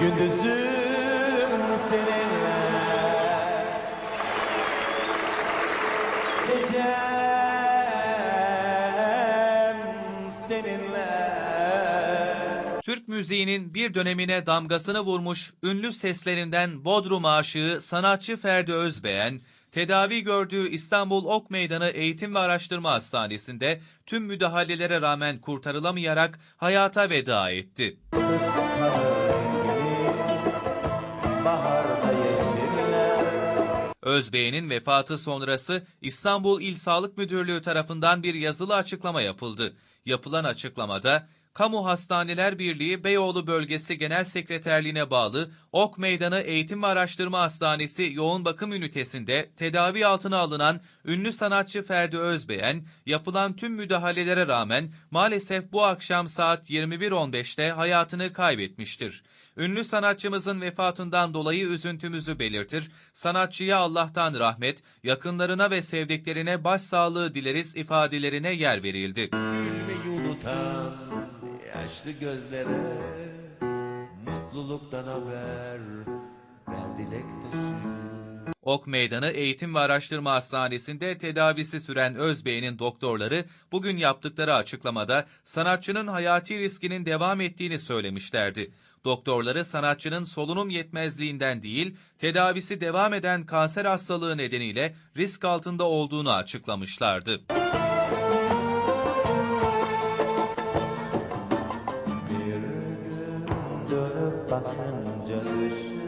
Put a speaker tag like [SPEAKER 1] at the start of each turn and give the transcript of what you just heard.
[SPEAKER 1] Gündüzüm seninle Gecem seninle
[SPEAKER 2] Türk müziğinin bir dönemine damgasını vurmuş ünlü seslerinden Bodrum aşığı sanatçı Ferdi Özbeğen, tedavi gördüğü İstanbul Ok Meydanı Eğitim ve Araştırma Hastanesi'nde tüm müdahalelere rağmen kurtarılamayarak hayata veda etti. Özbeğen'in vefatı sonrası İstanbul İl Sağlık Müdürlüğü tarafından bir yazılı açıklama yapıldı. Yapılan açıklamada, Kamu Hastaneler Birliği Beyoğlu Bölgesi Genel Sekreterliğine bağlı Ok Meydanı Eğitim ve Araştırma Hastanesi Yoğun Bakım Ünitesi'nde tedavi altına alınan ünlü sanatçı Ferdi Özbeğen, yapılan tüm müdahalelere rağmen maalesef bu akşam saat 21.15'te hayatını kaybetmiştir. Ünlü sanatçımızın vefatından dolayı üzüntümüzü belirtir, sanatçıya Allah'tan rahmet, yakınlarına ve sevdiklerine başsağlığı dileriz ifadelerine yer verildi.
[SPEAKER 1] Gülmeyi unutan yaşlı gözlere Mutluluktan haber ver dilek
[SPEAKER 2] Ok Meydanı Eğitim ve Araştırma Hastanesi'nde tedavisi süren Özbey'in doktorları bugün yaptıkları açıklamada sanatçının hayati riskinin devam ettiğini söylemişlerdi. Doktorları sanatçının solunum yetmezliğinden değil, tedavisi devam eden kanser hastalığı nedeniyle risk altında olduğunu açıklamışlardı. bakıncadır